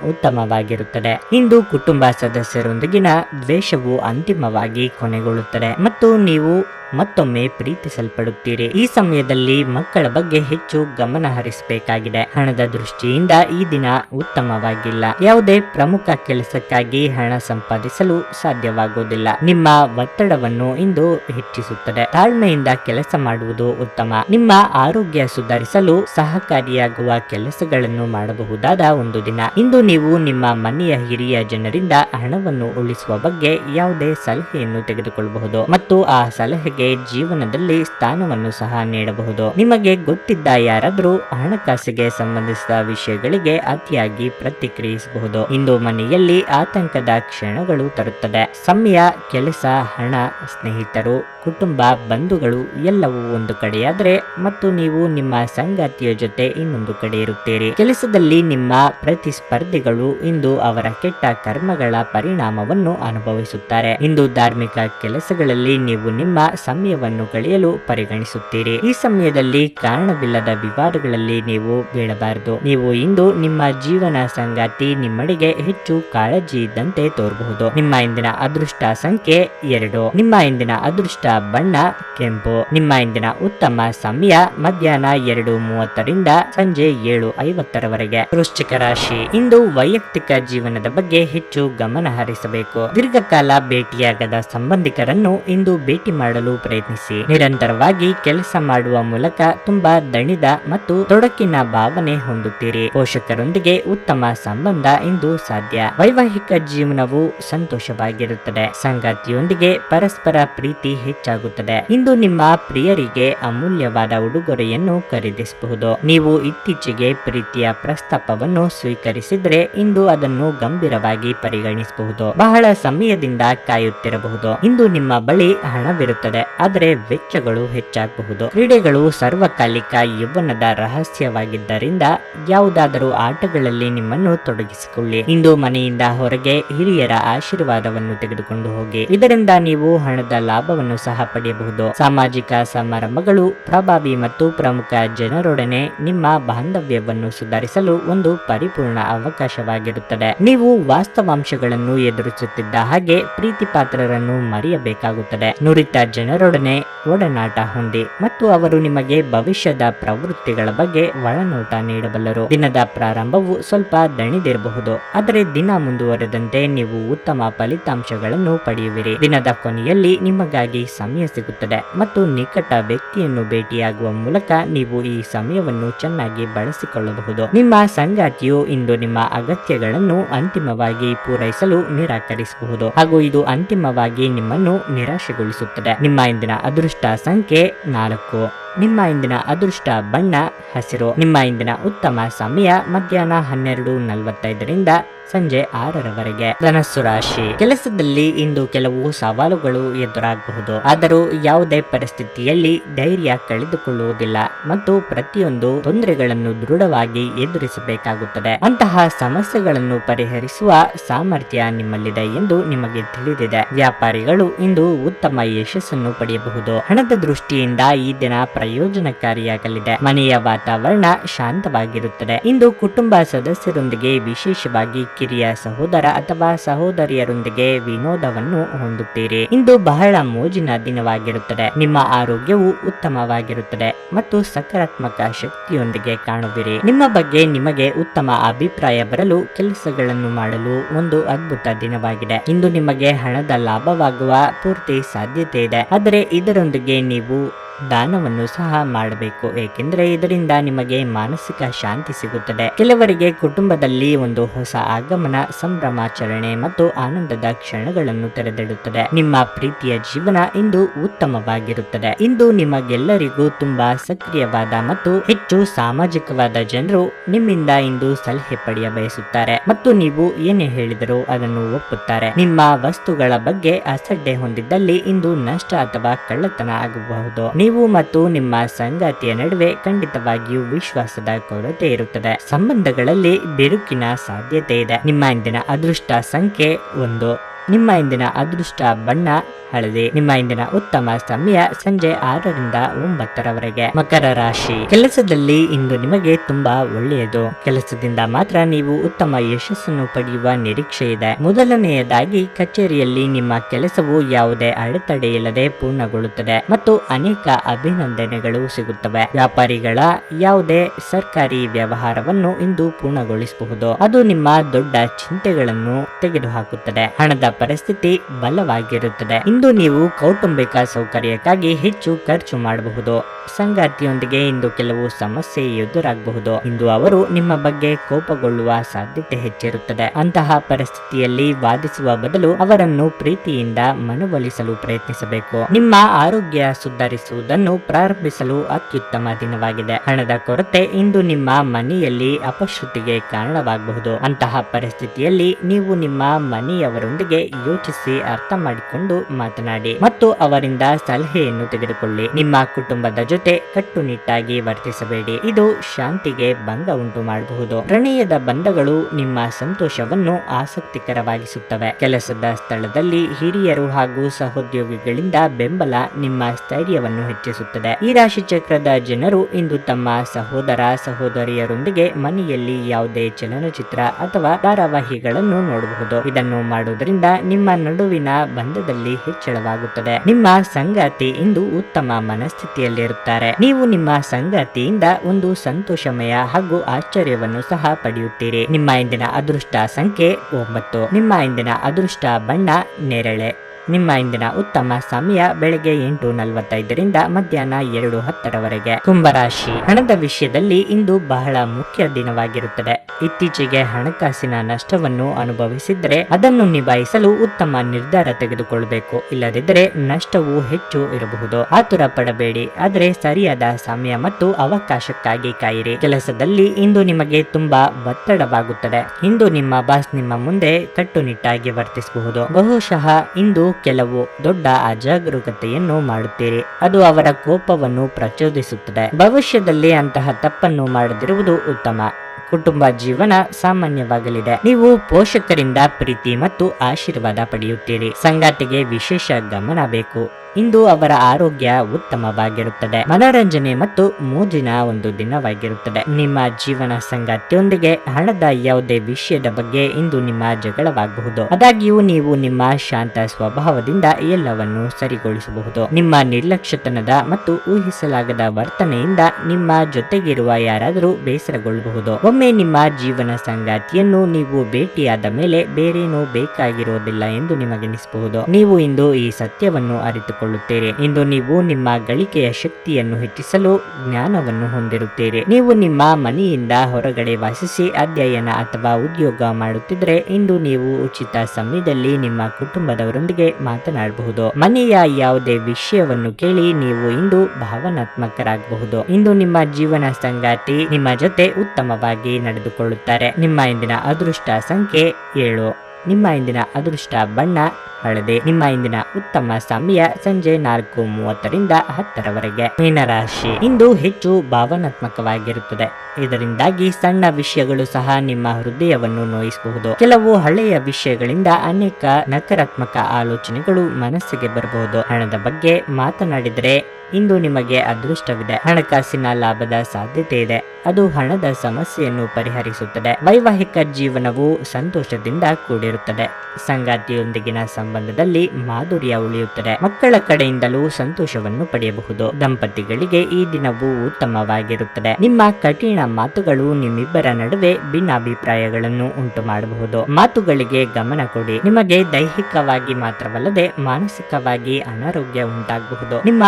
ಉತ್ತಮವಾಗಿರುತ್ತದೆ. ಇಂದು ಕುಟುಂಬ ಸದಸ್ಯರೊಂದಿಗಿನ ದ್ವೇಷವು ಅಂತಿಮವಾಗಿ ಕೊನೆಗೊಳ್ಳುತ್ತದೆ. ಮತ್ತು ನೀವು ಮತ್ತೊಮ್ಮೆ ಪ್ರೀತಿಸಲ್ಪಡುತ್ತೀರಿ. ಈ ಸಮಯದಲ್ಲಿ ಮಕ್ಕಳ ಬಗ್ಗೆ ಹೆಚ್ಚು ಗಮನ ಹರಿಸಬೇಕಾಗಿದೆ. ಹಣದ ದೃಷ್ಟಿಯಿಂದ ಈ ದಿನ ಉತ್ತಮವಾಗಿಲ್ಲ. ಯಾವುದೇ ಪ್ರಮುಖ ಕೆಲಸಕ್ಕಾಗಿ ಹಣ ಸಂಪಾದಿಸಲು ಸಾಧ್ಯವಾಗುವುದಿಲ್ಲ. ನಿಮ್ಮ ಒತ್ತಡವನ್ನು ಇಂದು ಹೆಚ್ಚಿಸುತ್ತದೆ. ತಾಳ್ಮೆಯಿಂದ ಕೆಲಸ ಮಾಡುವುದು ಉತ್ತಮ. ನಿಮ್ಮ ಆರೋಗ್ಯ ಸುಧಾರಿಸಲು ಸಹಕಾರಿಯಾಗುವ ಕೆಲಸಗಳನ್ನು ಮಾಡಬಹುದಾದ ಒಂದು ದಿನ. ಇಂದು ನೀವು ನಿಮ್ಮ ಮನೆಯ ಹಿರಿಯ ಜನರಿಂದ ಹಣವನ್ನು ಉಳಿಸುವ ಬಗ್ಗೆ ಯಾವುದೇ ಸಲಹೆಯನ್ನು ತೆಗೆದುಕೊಳ್ಳಬಹುದು. ಮತ್ತು ಆ ಸಲಹೆಗೆ ಜೀವನದಲ್ಲಿ ಸ್ಥಾನವನ್ನು ಸಹ ನೀಡಬಹುದು. ನಿಮಗೆ ಗೊತ್ತಿದ್ದ ಯಾರಾದರೂ ಹಣಕಾಸಿಗೆ ಸಂಬಂಧಿಸಿದ ವಿಷಯಗಳಿಗೆ ಅತಿಯಾಗಿ ಪ್ರತಿಕ್ರಿಯಿಸಬಹುದು. ಇಂದು ಮನೆಯಲ್ಲಿ ಆತಂಕದ ಕ್ಷಣಗಳು ತರುತ್ತದೆ. ಸಮಯ, ಕೆಲಸ, ಹಣ, ಸ್ನೇಹಿತರು ಕುಟುಂಬ ಬಂಧುಗಳು ಎಲ್ಲವೂ ಒಂದು ಕಡೆಯಾದರೆ ಮತ್ತು ನೀವು ನಿಮ್ಮ ಸಂಗಾತಿಯ ಜೊತೆ ಇನ್ನೊಂದು ಕಡೆ ಇರುತ್ತೀರಿ. ಕೆಲಸದಲ್ಲಿ ನಿಮ್ಮ ಪ್ರತಿಸ್ಪರ್ಧಿಗಳು ಇಂದು ಅವರ ಕೆಟ್ಟ ಕರ್ಮಗಳ ಪರಿಣಾಮವನ್ನು ಅನುಭವಿಸುತ್ತಾರೆ. ಇಂದು ಧಾರ್ಮಿಕ ಕೆಲಸಗಳಲ್ಲಿ ನೀವು ನಿಮ್ಮ ಸಮಯವನ್ನು ಕಳೆಯಲು ಪರಿಗಣಿಸುತ್ತೀರಿ. ಈ ಸಮಯದಲ್ಲಿ ಕಾರಣವಿಲ್ಲದ ವಿವಾದಗಳಲ್ಲಿ ನೀವು ಬೀಳಬಾರದು. ನೀವು ಇಂದು ನಿಮ್ಮ ಜೀವನ ಸಂಗಾತಿ ನಿಮ್ಮಡೆಗೆ ಹೆಚ್ಚು ಕಾಳಜಿ ಇದ್ದಂತೆ ತೋರಬಹುದು. ನಿಮ್ಮ ಇಂದಿನ ಅದೃಷ್ಟ ಸಂಖ್ಯೆ ಎರಡು. ನಿಮ್ಮ ಇಂದಿನ ಅದೃಷ್ಟ ಬಣ್ಣ, ಕೆಂಪು. ನಿಮ್ಮ ಇಂದಿನ ಉತ್ತಮ ಸಮಯ ಮಧ್ಯಾಹ್ನ ಎರಡು ಮೂವತ್ತರಿಂದ ಸಂಜೆ ಏಳು ಐವತ್ತರವರೆಗೆ. ವೃಶ್ಚಿಕ ರಾಶಿ. ಇಂದು ವೈಯಕ್ತಿಕ ಜೀವನದ ಬಗ್ಗೆ ಹೆಚ್ಚು ಗಮನ ಹರಿಸಬೇಕು. ದೀರ್ಘಕಾಲ ಭೇಟಿಯಾಗದ ಸಂಬಂಧಿಕರನ್ನು ಇಂದು ಭೇಟಿ ಮಾಡಲು ಪ್ರಯತ್ನಿಸಿ. ನಿರಂತರವಾಗಿ ಕೆಲಸ ಮಾಡುವ ಮೂಲಕ ತುಂಬಾ ದಣಿದ ಮತ್ತು ತೊಡಕಿನ ಭಾವನೆ ಹೊಂದುತ್ತೀರಿ. ಪೋಷಕರೊಂದಿಗೆ ಉತ್ತಮ ಸಂಬಂಧ ಇಂದು ಸಾಧ್ಯ. ವೈವಾಹಿಕ ಜೀವನವು ಸಂತೋಷವಾಗಿರುತ್ತದೆ. ಸಂಗಾತಿಯೊಂದಿಗೆ ಪರಸ್ಪರ ಪ್ರೀತಿ ಹೆಚ್ಚಾಗುತ್ತದೆ. ಇಂದು ನಿಮ್ಮ ಪ್ರಿಯರಿಗೆ ಅಮೂಲ್ಯವಾದ ಉಡುಗೊರೆಯನ್ನು ಖರೀದಿಸಬಹುದು. ನೀವು ಇತ್ತೀಚೆಗೆ ಪ್ರೀತಿಯ ಪ್ರಸ್ತಾಪವನ್ನು ಸ್ವೀಕರಿಸಿದ್ರೆ ಇಂದು ಅದನ್ನು ಗಂಭೀರವಾಗಿ ಪರಿಗಣಿಸಬಹುದು. ಬಹಳ ಸಮಯದಿಂದ ಕಾಯುತ್ತಿರಬಹುದು. ಇಂದು ನಿಮ್ಮ ಬಳಿ ಹಣವಿರುತ್ತದೆ, ಆದರೆ ವೆಚ್ಚಗಳು ಹೆಚ್ಚಾಗಬಹುದು. ಕ್ರೀಡೆಗಳು ಸರ್ವಕಾಲಿಕ ಯೌವನದ ರಹಸ್ಯವಾಗಿದ್ದರಿಂದ ಯಾವುದಾದರೂ ಆಟಗಳಲ್ಲಿ ನಿಮ್ಮನ್ನು ತೊಡಗಿಸಿಕೊಳ್ಳಿ. ಇಂದು ಮನೆಯಿಂದ ಹೊರಗೆ ಹಿರಿಯರ ಆಶೀರ್ವಾದವನ್ನು ತೆಗೆದುಕೊಂಡು ಹೋಗಿ. ಇದರಿಂದ ನೀವು ಹಣದ ಲಾಭವನ್ನು ಸಹ ಪಡೆಯಬಹುದು. ಸಾಮಾಜಿಕ ಸಮಾರಂಭಗಳು ಪ್ರಭಾವಿ ಮತ್ತು ಪ್ರಮುಖ ಜನರೊಡನೆ ನಿಮ್ಮ ಬಾಂಧವ್ಯವನ್ನು ಸುಧಾರಿಸಲು ಒಂದು ಪರಿಪೂರ್ಣ ಅವಕಾಶವಾಗಿರುತ್ತದೆ. ನೀವು ವಾಸ್ತವಾಂಶಗಳನ್ನು ಎದುರಿಸುತ್ತಿದ್ದ ಹಾಗೆ ಪ್ರೀತಿ ಪಾತ್ರರನ್ನು ಮರೆಯಬೇಕಾಗುತ್ತದೆ. ನುರಿತ ಜನರೊಡನೆ ಒಡನಾಟ ಹೊಂದಿ ಮತ್ತು ಅವರು ನಿಮಗೆ ಭವಿಷ್ಯದ ಪ್ರವೃತ್ತಿಗಳ ಬಗ್ಗೆ ಒಳನೋಟ ನೀಡಬಲ್ಲರು. ದಿನದ ಪ್ರಾರಂಭವು ಸ್ವಲ್ಪ ದಣಿದಿರಬಹುದು, ಆದರೆ ದಿನ ಮುಂದುವರೆದಂತೆ ನೀವು ಉತ್ತಮ ಫಲಿತಾಂಶಗಳನ್ನು ಪಡೆಯುವಿರಿ. ದಿನದ ಕೊನೆಯಲ್ಲಿ ನಿಮಗಾಗಿ ಸಮಯ ಸಿಗುತ್ತದೆ ಮತ್ತು ನಿಕಟ ವ್ಯಕ್ತಿಯನ್ನು ಭೇಟಿಯಾಗುವ ಮೂಲಕ ನೀವು ಈ ಸಮಯವನ್ನು ಚೆನ್ನಾಗಿ ಬಳಸಿಕೊಳ್ಳಬಹುದು. ನಿಮ್ಮ ಸಂಗಾತಿಯು ಇಂದು ನಿಮ್ಮ ಅಗತ್ಯಗಳನ್ನು ಅಂತಿಮವಾಗಿ ಪೂರೈಸಲು ನಿರಾಕರಿಸಬಹುದು ಹಾಗೂ ಇದು ಅಂತಿಮವಾಗಿ ನಿಮ್ಮನ್ನು ನಿರಾಶೆಗೊಳಿಸುತ್ತದೆ. ನಿಮ್ಮ ಇಂದಿನ ಅದೃಷ್ಟ ಸಂಖ್ಯೆ ನಾಲ್ಕು. ನಿಮ್ಮ ಇಂದಿನ ಅದೃಷ್ಟ ಬಣ್ಣ, ಹಸಿರು. ನಿಮ್ಮ ಇಂದಿನ ಉತ್ತಮ ಸಮಯ ಮಧ್ಯಾಹ್ನ ಹನ್ನೆರಡು ನಲವತ್ತೈದರಿಂದ ಸಂಜೆ ಆರರವರೆಗೆ. ಧನಸ್ಸು ರಾಶಿ. ಕೆಲಸದಲ್ಲಿ ಇಂದು ಕೆಲವು ಸವಾಲುಗಳು ಎದುರಾಗಬಹುದು. ಆದರೂ ಯಾವುದೇ ಪರಿಸ್ಥಿತಿಯಲ್ಲಿ ಧೈರ್ಯ ಕಳೆದುಕೊಳ್ಳುವುದಿಲ್ಲ ಮತ್ತು ಪ್ರತಿಯೊಂದು ತೊಂದರೆಗಳನ್ನು ದೃಢವಾಗಿ ಎದುರಿಸಬೇಕಾಗುತ್ತದೆ. ಅಂತಹ ಸಮಸ್ಯೆಗಳನ್ನು ಪರಿಹರಿಸುವ ಸಾಮರ್ಥ್ಯ ನಿಮ್ಮಲ್ಲಿದೆ ಎಂದು ನಿಮಗೆ ತಿಳಿದಿದೆ. ವ್ಯಾಪಾರಿಗಳು ಇಂದು ಉತ್ತಮ ಯಶಸ್ಸನ್ನು ಪಡೆಯಬಹುದು. ಹಣದ ದೃಷ್ಟಿಯಿಂದ ಈ ದಿನ ಪ್ರಯೋಜನಕಾರಿಯಾಗಲಿದೆ. ಮನೆಯ ವಾತಾವರಣ ಶಾಂತವಾಗಿರುತ್ತದೆ. ಇಂದು ಕುಟುಂಬ ಸದಸ್ಯರೊಂದಿಗೆ ವಿಶೇಷವಾಗಿ ಕಿರಿಯ ಸಹೋದರ ಅಥವಾ ಸಹೋದರಿಯರೊಂದಿಗೆ ವಿನೋದವನ್ನು ಹೊಂದುತ್ತೀರಿ. ಇಂದು ಬಹಳ ಮೋಜಿನ ದಿನವಾಗಿರುತ್ತದೆ. ನಿಮ್ಮ ಆರೋಗ್ಯವು ಉತ್ತಮವಾಗಿರುತ್ತದೆ ಮತ್ತು ಸಕಾರಾತ್ಮಕ ಶಕ್ತಿಯೊಂದಿಗೆ ಕಾಣುವಿರಿ. ನಿಮ್ಮ ಬಗ್ಗೆ ನಿಮಗೆ ಉತ್ತಮ ಅಭಿಪ್ರಾಯ ಬರಲು ಕೆಲಸಗಳನ್ನು ಮಾಡಲು ಒಂದು ಅದ್ಭುತ ದಿನವಾಗಿದೆ. ಇಂದು ನಿಮಗೆ ಹಣದ ಲಾಭವಾಗುವ ಪೂರ್ತಿ ಸಾಧ್ಯತೆ ಇದೆ. ಆದರೆ ಇದರೊಂದಿಗೆ ನೀವು ದಾನವನ್ನು ಸಹ ಮಾಡಬೇಕು, ಏಕೆಂದರೆ ಇದರಿಂದ ನಿಮಗೆ ಮಾನಸಿಕ ಶಾಂತಿ ಸಿಗುತ್ತದೆ. ಕೆಲವರಿಗೆ ಕುಟುಂಬದಲ್ಲಿ ಒಂದು ಹೊಸ ಆಗಮನ, ಸಂಭ್ರಮಾಚರಣೆ ಮತ್ತು ಆನಂದದ ಕ್ಷಣಗಳನ್ನು ತೆರೆದಿಡುತ್ತದೆ. ನಿಮ್ಮ ಪ್ರೀತಿಯ ಜೀವನ ಇಂದು ಉತ್ತಮವಾಗಿರುತ್ತದೆ. ಇಂದು ನಿಮಗೆಲ್ಲರಿಗೂ ತುಂಬಾ ಸಕ್ರಿಯವಾದ ಮತ್ತು ಹೆಚ್ಚು ಸಾಮಾಜಿಕವಾದ ಜನರು ನಿಮ್ಮಿಂದ ಇಂದು ಸಲಹೆ ಪಡೆಯ ಬಯಸುತ್ತಾರೆ. ಮತ್ತು ನೀವು ಏನೇ ಹೇಳಿದರೂ ಅದನ್ನು ಒಪ್ಪುತ್ತಾರೆ. ನಿಮ್ಮ ವಸ್ತುಗಳ ಬಗ್ಗೆ ಅಸಡ್ಡೆ ಹೊಂದಿದ್ದಲ್ಲಿ ಇಂದು ನಷ್ಟ ಅಥವಾ ಕಳ್ಳತನ ಆಗಬಹುದು. ನೀವು ಮತ್ತು ನಿಮ್ಮ ಸಂಗಾತಿಯ ನಡುವೆ ಖಂಡಿತವಾಗಿಯೂ ವಿಶ್ವಾಸದ ಕೊರತೆ ಇರುತ್ತದೆ. ಸಂಬಂಧಗಳಲ್ಲಿ ಬಿರುಕಿನ ಸಾಧ್ಯತೆ ಇದೆ. ನಿಮ್ಮ ಇಂದಿನ ಅದೃಷ್ಟ ಸಂಖ್ಯೆ ಒಂದು. ನಿಮ್ಮ ಇಂದಿನ ಅದೃಷ್ಟ ಬಣ್ಣ ಹಳದಿ ನಿಮ್ಮ ಇಂದಿನ ಉತ್ತಮ ಸಮಯ ಸಂಜೆ ಆರರಿಂದ ಒಂಬತ್ತರವರೆಗೆ. ಮಕರ ರಾಶಿ. ಕೆಲಸದಲ್ಲಿ ಇಂದು ನಿಮಗೆ ತುಂಬಾ ಒಳ್ಳೆಯದು. ಕೆಲಸದಿಂದ ಮಾತ್ರ ನೀವು ಉತ್ತಮ ಯಶಸ್ಸನ್ನು ಪಡೆಯುವ ನಿರೀಕ್ಷೆ ಇದೆ. ಮೊದಲನೆಯದಾಗಿ ಕಚೇರಿಯಲ್ಲಿ ನಿಮ್ಮ ಕೆಲಸವು ಯಾವುದೇ ಅಡೆತಡೆ ಇಲ್ಲದೆ ಪೂರ್ಣಗೊಳ್ಳುತ್ತದೆ ಮತ್ತು ಅನೇಕ ಅಭಿನಂದನೆಗಳು ಸಿಗುತ್ತವೆ. ವ್ಯಾಪಾರಿಗಳ ಯಾವುದೇ ಸರ್ಕಾರಿ ವ್ಯವಹಾರವನ್ನು ಇಂದು ಪೂರ್ಣಗೊಳಿಸಬಹುದು. ಅದು ನಿಮ್ಮ ದೊಡ್ಡ ಚಿಂತೆಗಳನ್ನು ತೆಗೆದುಹಾಕುತ್ತದೆ. ಹಣದ ಪರಿಸ್ಥಿತಿ ಬಲವಾಗಿರುತ್ತದೆ. ಇಂದು ನೀವು ಕೌಟುಂಬಿಕ ಸೌಕರ್ಯಕ್ಕಾಗಿ ಹೆಚ್ಚು ಖರ್ಚು ಮಾಡಬಹುದು. ಸಂಗಾತಿಯೊಂದಿಗೆ ಇಂದು ಕೆಲವು ಸಮಸ್ಯೆ ಎದುರಾಗಬಹುದು. ಇಂದು ಅವರು ನಿಮ್ಮ ಬಗ್ಗೆ ಕೋಪಗೊಳ್ಳುವ ಸಾಧ್ಯತೆ ಹೆಚ್ಚಿರುತ್ತದೆ. ಅಂತಹ ಪರಿಸ್ಥಿತಿಯಲ್ಲಿ ವಾದಿಸುವ ಬದಲು ಅವರನ್ನು ಪ್ರೀತಿಯಿಂದ ಮನವೊಲಿಸಲು ಪ್ರಯತ್ನಿಸಬೇಕು. ನಿಮ್ಮ ಆರೋಗ್ಯ ಸುಧಾರಿಸುವುದನ್ನು ಪ್ರಾರಂಭಿಸಲು ಅತ್ಯುತ್ತಮ ದಿನವಾಗಿದೆ. ಹಣದ ಕೊರತೆ ಇಂದು ನಿಮ್ಮ ಮನೆಯಲ್ಲಿ ಅಪಶ್ರುತಿಗೆ ಕಾರಣವಾಗಬಹುದು. ಅಂತಹ ಪರಿಸ್ಥಿತಿಯಲ್ಲಿ ನೀವು ನಿಮ್ಮ ಮನೆಯವರೊಂದಿಗೆ ಯೋಚಿಸಿ ಅರ್ಥ ಮಾಡಿಕೊಂಡು ಮಾತನಾಡಿ, ಮತ್ತು ಅವರಿಂದ ಸಲಹೆಯನ್ನು ತೆಗೆದುಕೊಳ್ಳಿ. ನಿಮ್ಮ ಕುಟುಂಬದ ಜೊತೆ ಕಟ್ಟುನಿಟ್ಟಾಗಿ ವರ್ತಿಸಬೇಡಿ. ಇದು ಶಾಂತಿಗೆ ಭಂಗ ಉಂಟು ಮಾಡಬಹುದು. ಪ್ರಣಯದ ಬಂಧಗಳು ನಿಮ್ಮ ಸಂತೋಷವನ್ನು ಆಸಕ್ತಿಕರವಾಗಿಸುತ್ತವೆ. ಕೆಲಸದ ಸ್ಥಳದಲ್ಲಿ ಹಿರಿಯರು ಹಾಗೂ ಸಹೋದ್ಯೋಗಿಗಳಿಂದ ಬೆಂಬಲ ನಿಮ್ಮ ಸ್ಥೈರ್ಯವನ್ನು ಹೆಚ್ಚಿಸುತ್ತದೆ. ಈ ರಾಶಿ ಚಕ್ರದ ಜನರು ಇಂದು ತಮ್ಮ ಸಹೋದರ ಸಹೋದರಿಯರೊಂದಿಗೆ ಮನೆಯಲ್ಲಿ ಯಾವುದೇ ಚಲನಚಿತ್ರ ಅಥವಾ ಧಾರಾವಾಹಿಗಳನ್ನು ನೋಡಬಹುದು. ಇದನ್ನು ಮಾಡುವುದರಿಂದ ನಿಮ್ಮ ನಡುವಿನ ಬಂಧದಲ್ಲಿ ಹೆಚ್ಚಳವಾಗುತ್ತದೆ ನಿಮ್ಮ ಸಂಗಾತಿ ಇಂದು ಉತ್ತಮ ಮನಸ್ಥಿತಿಯಲ್ಲಿರುತ್ತಾರೆ. ನೀವು ನಿಮ್ಮ ಸಂಗಾತಿಯಿಂದ ಒಂದು ಸಂತೋಷಮಯ ಹಾಗೂ ಆಶ್ಚರ್ಯವನ್ನು ಸಹ ಪಡೆಯುತ್ತೀರಿ. ನಿಮ್ಮ ಇಂದಿನ ಅದೃಷ್ಟ ಸಂಖ್ಯೆ ಒಂಬತ್ತು. ನಿಮ್ಮ ಇಂದಿನ ಅದೃಷ್ಟ ಬಣ್ಣ ನೇರಳೆ. ನಿಮ್ಮ ಇಂದಿನ ಉತ್ತಮ ಸಮಯ ಬೆಳಗ್ಗೆ ಎಂಟು ನಲವತ್ತೈದರಿಂದ ಮಧ್ಯಾಹ್ನ ಎರಡು ಹತ್ತರವರೆಗೆ. ಕುಂಭರಾಶಿ. ಹಣದ ವಿಷಯದಲ್ಲಿ ಇಂದು ಬಹಳ ಮುಖ್ಯ ದಿನವಾಗಿರುತ್ತದೆ. ಇತ್ತೀಚೆಗೆ ಹಣಕಾಸಿನ ನಷ್ಟವನ್ನು ಅನುಭವಿಸಿದರೆ ಅದನ್ನು ನಿಭಾಯಿಸಲು ಉತ್ತಮ ನಿರ್ಧಾರ ತೆಗೆದುಕೊಳ್ಳಬೇಕು ಇಲ್ಲದಿದ್ದರೆ ನಷ್ಟವು ಹೆಚ್ಚು ಇರಬಹುದು. ಆತುರ ಪಡಬೇಡಿ. ಆದರೆ ಸರಿಯಾದ ಸಮಯ ಮತ್ತು ಅವಕಾಶಕ್ಕಾಗಿ ಕಾಯಿರಿ. ಕೆಲಸದಲ್ಲಿ ಇಂದು ನಿಮಗೆ ತುಂಬಾ ಒತ್ತಡವಾಗುತ್ತದೆ. ಇಂದು ನಿಮ್ಮ ಬಾಸ್ ನಿಮ್ಮ ಮುಂದೆ ಕಟ್ಟುನಿಟ್ಟಾಗಿ ವರ್ತಿಸಬಹುದು. ಬಹುಶಃ ಇಂದು ಕೆಲವು ದೊಡ್ಡ ಅಜಾಗರೂಕತೆಯನ್ನು ಮಾಡುತ್ತೀರಿ. ಅದು ಅವರ ಕೋಪವನ್ನು ಪ್ರಚೋದಿಸುತ್ತದೆ. ಭವಿಷ್ಯದಲ್ಲಿ ಅಂತಹ ತಪ್ಪನ್ನು ಮಾಡದಿರುವುದು ಉತ್ತಮ. ಕುಟುಂಬ ಜೀವನ ಸಾಮಾನ್ಯವಾಗಲಿದೆ. ನೀವು ಪೋಷಕರಿಂದ ಪ್ರೀತಿ ಮತ್ತು ಆಶೀರ್ವಾದ ಪಡೆಯುತ್ತೀರಿ. ಸಂಗಾತಿಗೆ ವಿಶೇಷ ಗಮನ ಬೇಕು. ಇಂದು ಅವರ ಆರೋಗ್ಯ ಉತ್ತಮವಾಗಿರುತ್ತದೆ. ಮನೋರಂಜನೆ ಮತ್ತು ಮೋಜಿನ ಒಂದು ದಿನವಾಗಿರುತ್ತದೆ. ನಿಮ್ಮ ಜೀವನ ಸಂಗಾತಿಯೊಂದಿಗೆ ಹಣದ ಯಾವುದೇ ವಿಷಯದ ಬಗ್ಗೆ ಇಂದು ನಿಮ್ಮ ಜಗಳವಾಗಬಹುದು. ಆದಾಗ್ಯೂ ನೀವು ನಿಮ್ಮ ಶಾಂತ ಸ್ವಭಾವದಿಂದ ಎಲ್ಲವನ್ನು ಸರಿಗೊಳಿಸಬಹುದು. ನಿಮ್ಮ ನಿರ್ಲಕ್ಷ್ಯತನದ ಮತ್ತು ಊಹಿಸಲಾಗದ ವರ್ತನೆಯಿಂದ ನಿಮ್ಮ ಜೊತೆಗಿರುವ ಯಾರಾದರೂ ಬೇಸರಗೊಳ್ಳಬಹುದು. ಒಮ್ಮೆ ನಿಮ್ಮ ಜೀವನ ಸಂಗಾತಿಯನ್ನು ನೀವು ಭೇಟಿಯಾದ ಮೇಲೆ ಬೇರೇನೂ ಬೇಕಾಗಿರುವುದಿಲ್ಲ ಎಂದು ನಿಮಗೆನಿಸಬಹುದು. ನೀವು ಇಂದು ಈ ಸತ್ಯವನ್ನು ಅರಿತುಕೊಳ್ಳಿ. ಪಡೆದುಕೊಳ್ಳುತ್ತೀರಿ ಇಂದು ನೀವು ನಿಮ್ಮ ಗಳಿಕೆಯ ಶಕ್ತಿಯನ್ನು ಹೆಚ್ಚಿಸಲು ಜ್ಞಾನವನ್ನು ಹೊಂದಿರುತ್ತೀರಿ. ನೀವು ನಿಮ್ಮ ಮನೆಯಿಂದ ಹೊರಗಡೆ ವಾಸಿಸಿ ಅಧ್ಯಯನ ಅಥವಾ ಉದ್ಯೋಗ ಮಾಡುತ್ತಿದ್ರೆ ಇಂದು ನೀವು ಉಚಿತ ಸಮಯದಲ್ಲಿ ನಿಮ್ಮ ಕುಟುಂಬದವರೊಂದಿಗೆ ಮಾತನಾಡಬಹುದು. ಮನೆಯ ಯಾವುದೇ ವಿಷಯವನ್ನು ಕೇಳಿ ನೀವು ಇಂದು ಭಾವನಾತ್ಮಕರಾಗಬಹುದು. ಇಂದು ನಿಮ್ಮ ಜೀವನ ಸಂಗಾತಿ ನಿಮ್ಮ ಜೊತೆ ಉತ್ತಮವಾಗಿ ನಡೆದುಕೊಳ್ಳುತ್ತಾರೆ. ನಿಮ್ಮ ಇಂದಿನ ಅದೃಷ್ಟ ಸಂಖ್ಯೆ ಏಳು. ನಿಮ್ಮ ಇಂದಿನ ಅದೃಷ್ಟ ಬಣ್ಣ, ಹಳದಿ. ನಿಮ್ಮ ಇಂದಿನ ಉತ್ತಮ ಸಮಯ ಸಂಜೆ ನಾಲ್ಕು ಮೂವತ್ತರಿಂದ ಹತ್ತರವರೆಗೆ. ಮೀನರಾಶಿ ಇಂದು ಹೆಚ್ಚು ಭಾವನಾತ್ಮಕವಾಗಿರುತ್ತದೆ. ಇದರಿಂದಾಗಿ ಸಣ್ಣ ವಿಷಯಗಳು ಸಹ ನಿಮ್ಮ ಹೃದಯವನ್ನು ನೋಯಿಸಬಹುದು. ಕೆಲವು ಹಳೆಯ ವಿಷಯಗಳಿಂದ ಅನೇಕ ನಕಾರಾತ್ಮಕ ಆಲೋಚನೆಗಳು ಮನಸ್ಸಿಗೆ ಬರಬಹುದು. ಹಣದ ಬಗ್ಗೆ ಮಾತನಾಡಿದರೆ ಇಂದು ನಿಮಗೆ ಅದೃಷ್ಟವಿದೆ. ಹಣಕಾಸಿನ ಲಾಭದ ಸಾಧ್ಯತೆ ಇದೆ ಅದು ಹಣದ ಸಮಸ್ಯೆಯನ್ನು ಪರಿಹರಿಸುತ್ತದೆ. ವೈವಾಹಿಕ ಜೀವನವು ಸಂತೋಷದಿಂದ ಕೂಡಿರುತ್ತದೆ. ಸಂಗಾತಿಯೊಂದಿಗಿನ ಸಂಬಂಧದಲ್ಲಿ ಮಾಧುರ್ಯ ಉಳಿಯುತ್ತದೆ. ಮಕ್ಕಳ ಕಡೆಯಿಂದಲೂ ಸಂತೋಷವನ್ನು ಪಡೆಯಬಹುದು. ದಂಪತಿಗಳಿಗೆ ಈ ದಿನವು ಉತ್ತಮವಾಗಿರುತ್ತದೆ. ನಿಮ್ಮ ಕಠಿಣ ಮಾತುಗಳು ನಿಮ್ಮಿಬ್ಬರ ನಡುವೆ ಭಿನ್ನಾಭಿಪ್ರಾಯಗಳನ್ನು ಉಂಟು ಮಾಡಬಹುದು ಮಾತುಗಳಿಗೆ ಗಮನ ಕೊಡಿ. ನಿಮಗೆ ದೈಹಿಕವಾಗಿ ಮಾತ್ರವಲ್ಲದೆ ಮಾನಸಿಕವಾಗಿ ಅನಾರೋಗ್ಯ ಉಂಟಾಗಬಹುದು. ನಿಮ್ಮ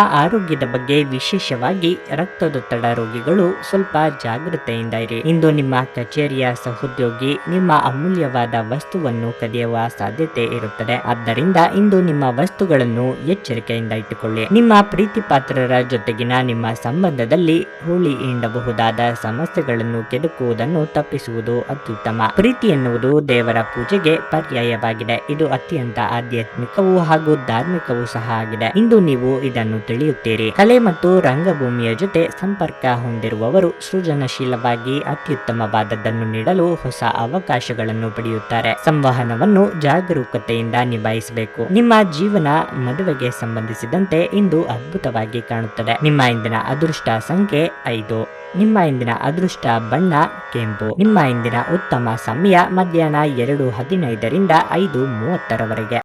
ಆರೋಗ್ಯದ ಬಗ್ಗೆ ವಿಶೇಷವಾಗಿ ರಕ್ತದೊತ್ತಡ ರೋಗಿಗಳು ಸ್ವಲ್ಪ ಜಾಗೃತೆಯಿಂದ ಇರಿ. ಇಂದು ನಿಮ್ಮ ಕಚೇರಿಯ ಸಹೋದ್ಯೋಗಿ ನಿಮ್ಮ ಅಮೂಲ್ಯವಾದ ವಸ್ತುವನ್ನು ಕದಿಯುವ ಸಾಧ್ಯತೆ ಇರುತ್ತದೆ. ಆದ್ದರಿಂದ ಇಂದು ನಿಮ್ಮ ವಸ್ತುಗಳನ್ನು ಎಚ್ಚರಿಕೆಯಿಂದ ಇಟ್ಟುಕೊಳ್ಳಿ. ನಿಮ್ಮ ಪ್ರೀತಿ ಪಾತ್ರರ ಜೊತೆಗಿನ ನಿಮ್ಮ ಸಂಬಂಧದಲ್ಲಿ ಹುಳಿ ಹಿಂಡಬಹುದಾದ ಸಮಸ್ಯೆಗಳನ್ನು ಕೆದಕುವುದನ್ನು ತಪ್ಪಿಸುವುದು ಅತ್ಯುತ್ತಮ. ಪ್ರೀತಿ ಎನ್ನುವುದು ದೇವರ ಪೂಜೆಗೆ ಪರ್ಯಾಯವಾಗಿದೆ. ಇದು ಅತ್ಯಂತ ಆಧ್ಯಾತ್ಮಿಕವೂ ಹಾಗೂ ಧಾರ್ಮಿಕವೂ ಸಹ ಆಗಿದೆ. ಇಂದು ನೀವು ಇದನ್ನು ತಿಳಿಯುತ್ತೀರಿ. ಕಲೆ ಮತ್ತು ರಂಗಭೂಮಿಯ ಜೊತೆ ಸಂಪರ್ಕ ಹೊಂದಿರುವವರು ಸೃಜನಶೀಲವಾಗಿ ಅತ್ಯುತ್ತಮವಾದದ್ದನ್ನು ನೀಡಲು ಹೊಸ ಅವಕಾಶಗಳನ್ನು ಪಡೆಯುತ್ತಾರೆ. ಸಂವಹನವನ್ನು ಜಾಗರೂಕತೆಯಿಂದ ನಿಭಾಯಿಸಬೇಕು. ನಿಮ್ಮ ಜೀವನ ಮದುವೆಗೆ ಸಂಬಂಧಿಸಿದಂತೆ ಇಂದು ಅದ್ಭುತವಾಗಿ ಕಾಣುತ್ತದೆ. ನಿಮ್ಮ ಇಂದಿನ ಅದೃಷ್ಟ ಸಂಖ್ಯೆ ಐದು. ನಿಮ್ಮ ಇಂದಿನ ಅದೃಷ್ಟ ಬಣ್ಣ ಕೆಂಪು. ನಿಮ್ಮ ಇಂದಿನ ಉತ್ತಮ ಸಮಯ ಮಧ್ಯಾಹ್ನ ಎರಡು ಹದಿನೈದರಿಂದ ಐದು ಮೂವತ್ತರವರೆಗೆ.